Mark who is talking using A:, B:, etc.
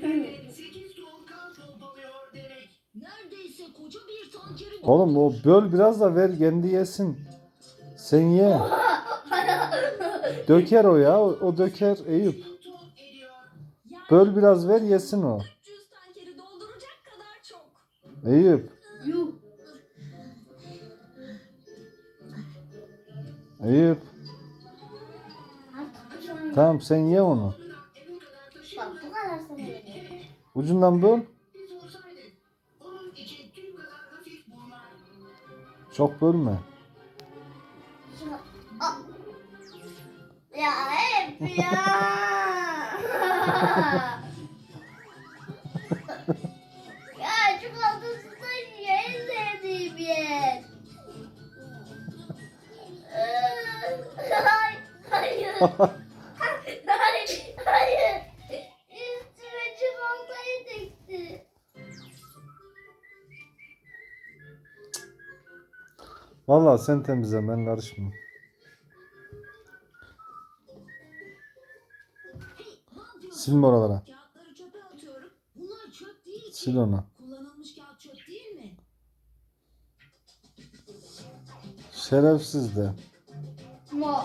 A: Tankeri
B: Oğlum o böl biraz da ver kendi yesin. Sen ye. Döker o ya. O, o döker Eyüp. Böl biraz ver yesin o.
A: 300 tankeri dolduracak kadar çok.
B: Eyüp. Eyüp. Tamam sen ye onu. Ucundan böl. Çok bölme.
C: Aa. Ya hep ya. ya çikolatasından ye en sevdiğim yer. Hayır. Hayır.
B: Vallahi sen temizle ben karışmam. Silme oralara. Sil onu. Şerefsiz de.
C: Mo.